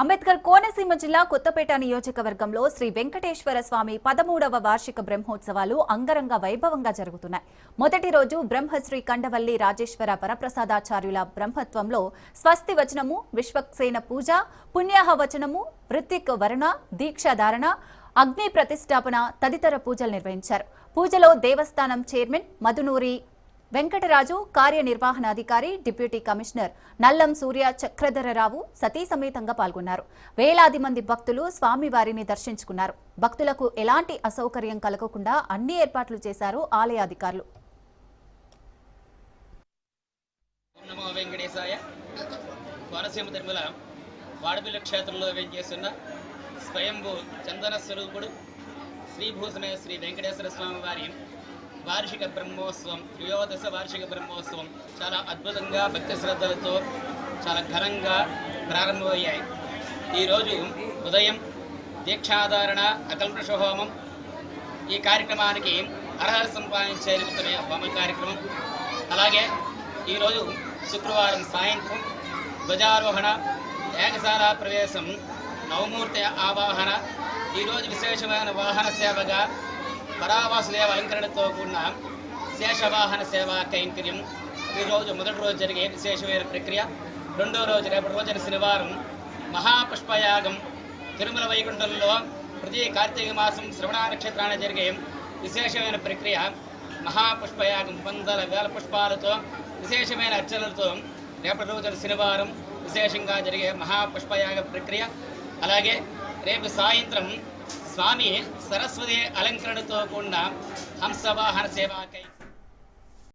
అంబేద్కర్ కోనసీమ జిల్లా కొత్తపేట నియోజకవర్గంలో శ్రీ వెంకటేశ్వర స్వామి పదమూడవ వార్షిక బ్రహ్మోత్సవాలు అంగరంగ వైభవంగా జరుగుతున్నాయి. మొదటి రోజు బ్రహ్మశ్రీ కండవల్లి రాజేశ్వర వరప్రసాదాచార్యుల బ్రహ్మత్వంలో స్వస్తి వచనము విశ్వక్సేన పూజ పుణ్యాహ వచనము వృత్తిక్ వరుణ దీక్షాధారణ అగ్ని ప్రతిష్టాపన తదితర పూజలు నిర్వహించారు. పూజలో దేవస్థానం చైర్మన్ మధునూరి వెంకటరాజు కార్యనిర్వహణాధికారి డిప్యూటీ కమిషనర్ నల్లం సూర్య చక్రధరరావు సతీ సమేతంగా పాల్గొన్నారు. వేలాది మంది భక్తులు స్వామివారిని దర్శించుకున్నారు. భక్తులకు ఎలాంటి అసౌకర్యం కలగకుండా అన్ని ఏర్పాట్లు చేశారు ఆలయ అధికారులు. నమో వెంకటేశాయ. కోనసీమ తిరుమల క్షేత్రంలో స్వయంభూ చందన స్వరూపుడు శ్రీభూషణ శ్రీ వెంకటేశ్వర స్వామి వారి వార్షిక బ్రహ్మోత్సవం త్రయోదశ వార్షిక బ్రహ్మోత్సవం చాలా అద్భుతంగా భక్తి శ్రద్ధలతో చాలా ఘనంగా ప్రారంభమయ్యాయి. ఈరోజు ఉదయం దీక్షాధారణ అకల్పృష హోమం ఈ కార్యక్రమానికి అర్హత సంపాదించే నిమిత్తమే హోమ కార్యక్రమం. అలాగే ఈరోజు శుక్రవారం సాయంత్రం ధ్వజారోహణ ఏకశాల ప్రవేశం నవమూర్తి ఆవాహన ఈరోజు విశేషమైన వాహన సేవగా పరావాసుదేవ అలంకరణతో కూడిన శేషవాహన సేవా కైంకర్యం. ఈరోజు మొదటి రోజు జరిగే విశేషమైన ప్రక్రియ. రెండో రోజు రేపటి రోజున శనివారం మహాపుష్పయాగం. తిరుమల వైకుంఠంలో ప్రతి కార్తీక మాసం శ్రవణ నక్షత్రాన జరిగే విశేషమైన ప్రక్రియ. మహాపుష్పయాగం వందల వేల పుష్పాలతో విశేషమైన అర్చనలతో రేపటి రోజున శనివారం విశేషంగా జరిగే మహాపుష్పయాగ ప్రక్రియ. అలాగే రేపు సాయంత్రం స్వామి సరస్వతి అలంకరణతో కూడిన హంసవాహన సేవాకై